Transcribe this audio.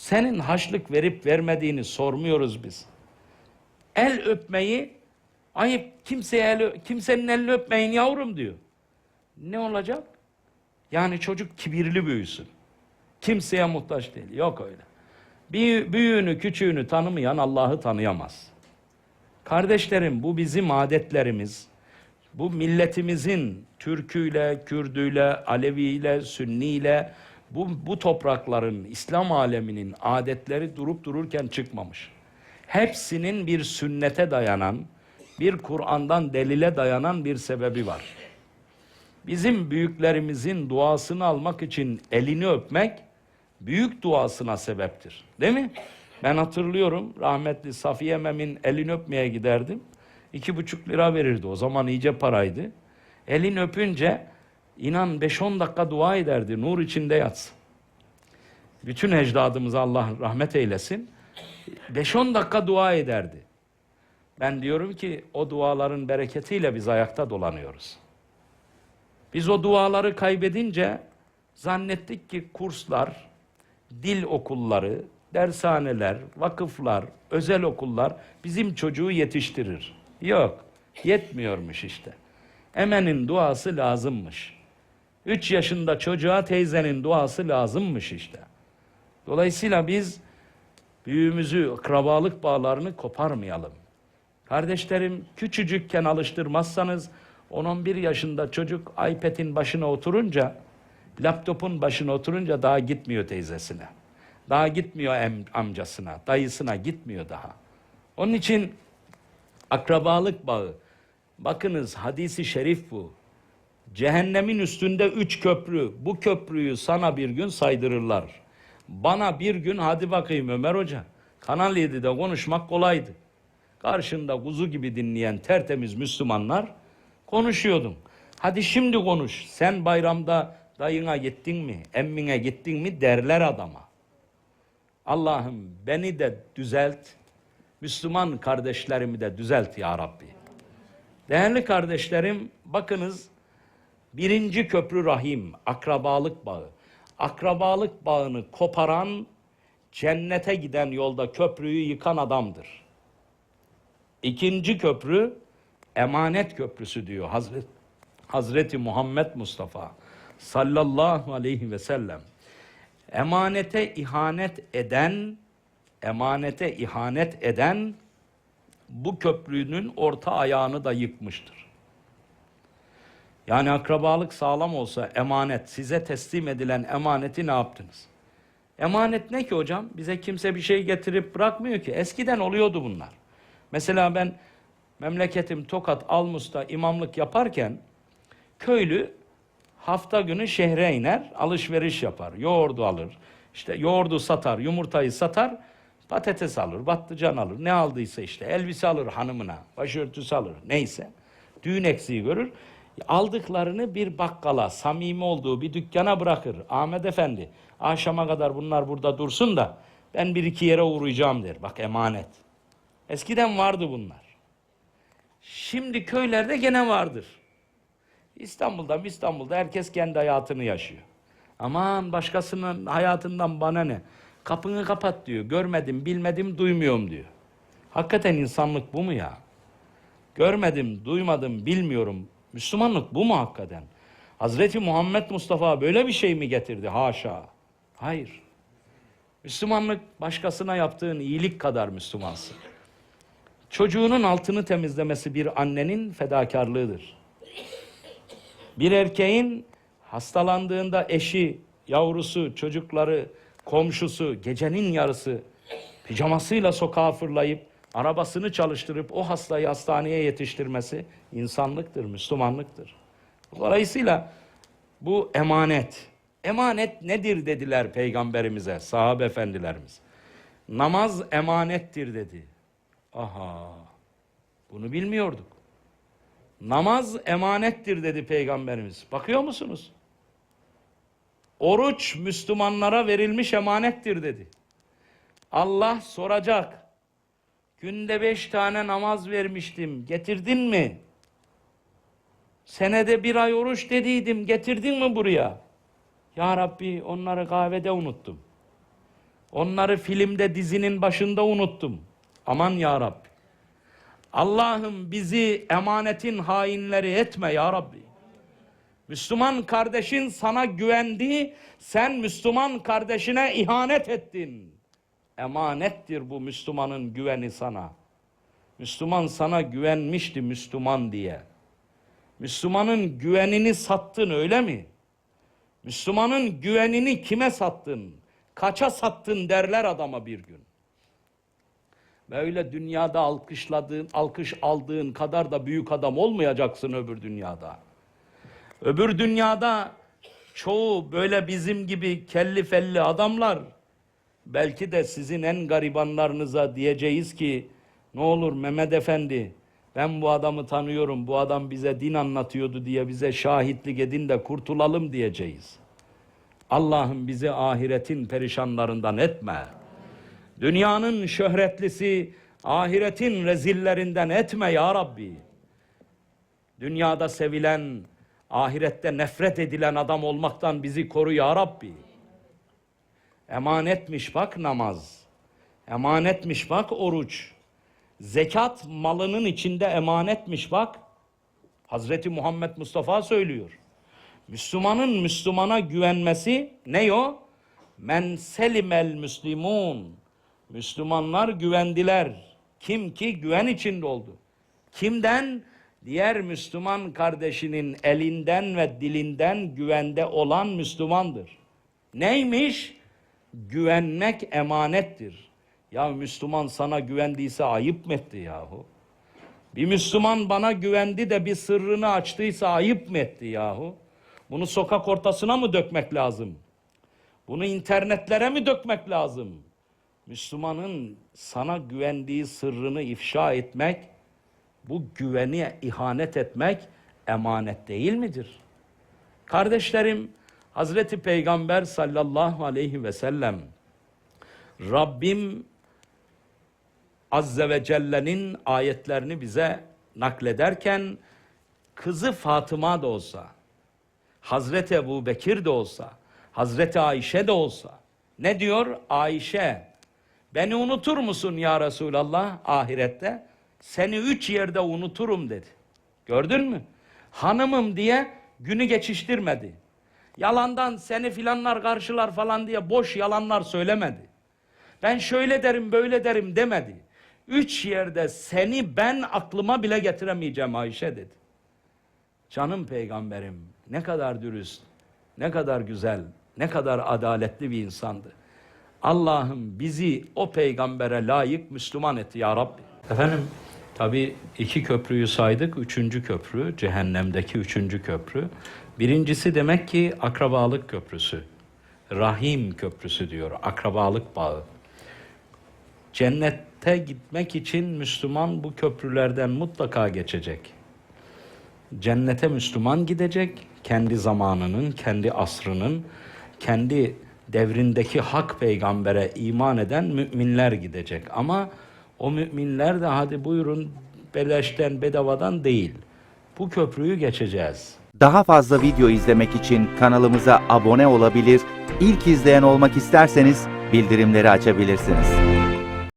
Senin haçlık verip vermediğini sormuyoruz biz. El öpmeyi ayıp kimseye el, kimsenin elini öpmeyin yavrum diyor. Ne olacak? Yani çocuk kibirli büyüsün. Kimseye muhtaç değil. Yok öyle. Büyü- Büyüğünü, küçüğünü tanımayan Allah'ı tanıyamaz. Kardeşlerim bu bizim adetlerimiz. Bu milletimizin Türküyle, Kürdüyle, Aleviyle, Sünniyle bu, bu toprakların, İslam aleminin adetleri durup dururken çıkmamış. Hepsinin bir sünnete dayanan, bir Kur'an'dan delile dayanan bir sebebi var. Bizim büyüklerimizin duasını almak için elini öpmek büyük duasına sebeptir. Değil mi? Ben hatırlıyorum rahmetli Safiye Mem'in elini öpmeye giderdim. İki buçuk lira verirdi. O zaman iyice paraydı. Elini öpünce inan 5-10 dakika dua ederdi. Nur içinde yatsın. Bütün ecdadımıza Allah rahmet eylesin. 5-10 dakika dua ederdi. Ben diyorum ki o duaların bereketiyle biz ayakta dolanıyoruz. Biz o duaları kaybedince zannettik ki kurslar, dil okulları, dershaneler, vakıflar, özel okullar bizim çocuğu yetiştirir. Yok, yetmiyormuş işte. Emenin duası lazımmış. Üç yaşında çocuğa teyzenin duası lazımmış işte. Dolayısıyla biz büyüğümüzü, akrabalık bağlarını koparmayalım. Kardeşlerim küçücükken alıştırmazsanız 10-11 yaşında çocuk iPad'in başına oturunca, laptopun başına oturunca daha gitmiyor teyzesine. Daha gitmiyor amcasına, dayısına gitmiyor daha. Onun için akrabalık bağı. Bakınız hadisi şerif bu. Cehennemin üstünde üç köprü. Bu köprüyü sana bir gün saydırırlar. Bana bir gün hadi bakayım Ömer Hoca. Kanal 7'de konuşmak kolaydı. Karşında kuzu gibi dinleyen tertemiz Müslümanlar konuşuyordum. Hadi şimdi konuş. Sen bayramda dayına gittin mi, emmine gittin mi derler adama. Allah'ım beni de düzelt, Müslüman kardeşlerimi de düzelt ya Rabbi. Değerli kardeşlerim, bakınız birinci köprü rahim, akrabalık bağı. Akrabalık bağını koparan, cennete giden yolda köprüyü yıkan adamdır. İkinci köprü emanet köprüsü diyor Hazreti, Hazreti Muhammed Mustafa sallallahu aleyhi ve sellem. Emanete ihanet eden, emanete ihanet eden bu köprünün orta ayağını da yıkmıştır. Yani akrabalık sağlam olsa emanet, size teslim edilen emaneti ne yaptınız? Emanet ne ki hocam? Bize kimse bir şey getirip bırakmıyor ki. Eskiden oluyordu bunlar. Mesela ben memleketim Tokat Almus'ta imamlık yaparken köylü hafta günü şehre iner, alışveriş yapar, yoğurdu alır. İşte yoğurdu satar, yumurtayı satar, patates alır, patlıcan alır, ne aldıysa işte elbise alır hanımına, başörtüsü alır, neyse. Düğün eksiği görür. Aldıklarını bir bakkala, samimi olduğu bir dükkana bırakır. Ahmet Efendi, akşama kadar bunlar burada dursun da ben bir iki yere uğrayacağım der. Bak emanet. Eskiden vardı bunlar. Şimdi köylerde gene vardır. İstanbul'da İstanbul'da herkes kendi hayatını yaşıyor. Aman başkasının hayatından bana ne? Kapını kapat diyor. Görmedim, bilmedim, duymuyorum diyor. Hakikaten insanlık bu mu ya? Görmedim, duymadım, bilmiyorum. Müslümanlık bu mu hakikaten? Hazreti Muhammed Mustafa böyle bir şey mi getirdi? Haşa. Hayır. Müslümanlık başkasına yaptığın iyilik kadar Müslümansın. Çocuğunun altını temizlemesi bir annenin fedakarlığıdır. Bir erkeğin hastalandığında eşi, yavrusu, çocukları, komşusu gecenin yarısı pijamasıyla sokağa fırlayıp arabasını çalıştırıp o hastayı hastaneye yetiştirmesi insanlıktır, Müslümanlıktır. Dolayısıyla bu emanet. Emanet nedir dediler peygamberimize, sahabe efendilerimiz. Namaz emanettir dedi. Aha, bunu bilmiyorduk. Namaz emanettir dedi peygamberimiz. Bakıyor musunuz? Oruç Müslümanlara verilmiş emanettir dedi. Allah soracak. Günde beş tane namaz vermiştim. Getirdin mi? Senede bir ay oruç dediydim. Getirdin mi buraya? Ya Rabbi onları kahvede unuttum. Onları filmde dizinin başında unuttum. Aman ya Rabbi. Allah'ım bizi emanetin hainleri etme ya Rabbi. Müslüman kardeşin sana güvendi, sen Müslüman kardeşine ihanet ettin. Emanettir bu Müslümanın güveni sana. Müslüman sana güvenmişti Müslüman diye. Müslümanın güvenini sattın öyle mi? Müslümanın güvenini kime sattın? Kaça sattın derler adama bir gün. Böyle dünyada alkışladığın, alkış aldığın kadar da büyük adam olmayacaksın öbür dünyada. Öbür dünyada çoğu böyle bizim gibi kelli felli adamlar belki de sizin en garibanlarınıza diyeceğiz ki ne olur Mehmet Efendi ben bu adamı tanıyorum bu adam bize din anlatıyordu diye bize şahitlik edin de kurtulalım diyeceğiz. Allah'ım bizi ahiretin perişanlarından etme. Dünyanın şöhretlisi ahiretin rezillerinden etme ya Rabbi. Dünyada sevilen, ahirette nefret edilen adam olmaktan bizi koru ya Rabbi. Emanetmiş bak namaz. Emanetmiş bak oruç. Zekat malının içinde emanetmiş bak. Hazreti Muhammed Mustafa söylüyor. Müslümanın Müslümana güvenmesi ne o? Men selimel müslimun. Müslümanlar güvendiler. Kim ki güven içinde oldu. Kimden? Diğer Müslüman kardeşinin elinden ve dilinden güvende olan Müslümandır. Neymiş? Güvenmek emanettir. Ya Müslüman sana güvendiyse ayıp mı etti yahu? Bir Müslüman bana güvendi de bir sırrını açtıysa ayıp mı etti yahu? Bunu sokak ortasına mı dökmek lazım? Bunu internetlere mi dökmek lazım? Müslümanın sana güvendiği sırrını ifşa etmek, bu güveni ihanet etmek emanet değil midir? Kardeşlerim, Hazreti Peygamber sallallahu aleyhi ve sellem Rabbim Azze ve Celle'nin ayetlerini bize naklederken kızı Fatıma da olsa, Hazreti Ebu Bekir de olsa, Hazreti Ayşe de olsa ne diyor? Ayşe beni unutur musun ya Resulallah ahirette? Seni üç yerde unuturum dedi. Gördün mü? Hanımım diye günü geçiştirmedi. Yalandan seni filanlar karşılar falan diye boş yalanlar söylemedi. Ben şöyle derim böyle derim demedi. Üç yerde seni ben aklıma bile getiremeyeceğim Ayşe dedi. Canım peygamberim ne kadar dürüst, ne kadar güzel, ne kadar adaletli bir insandı. Allah'ım bizi o peygambere layık Müslüman et ya Rabbi. Efendim tabi iki köprüyü saydık. Üçüncü köprü cehennemdeki üçüncü köprü. Birincisi demek ki akrabalık köprüsü. Rahim köprüsü diyor. Akrabalık bağı. Cennete gitmek için Müslüman bu köprülerden mutlaka geçecek. Cennete Müslüman gidecek, kendi zamanının, kendi asrının, kendi devrindeki hak peygambere iman eden müminler gidecek. Ama o müminler de hadi buyurun beleşten, bedavadan değil. Bu köprüyü geçeceğiz. Daha fazla video izlemek için kanalımıza abone olabilir, ilk izleyen olmak isterseniz bildirimleri açabilirsiniz.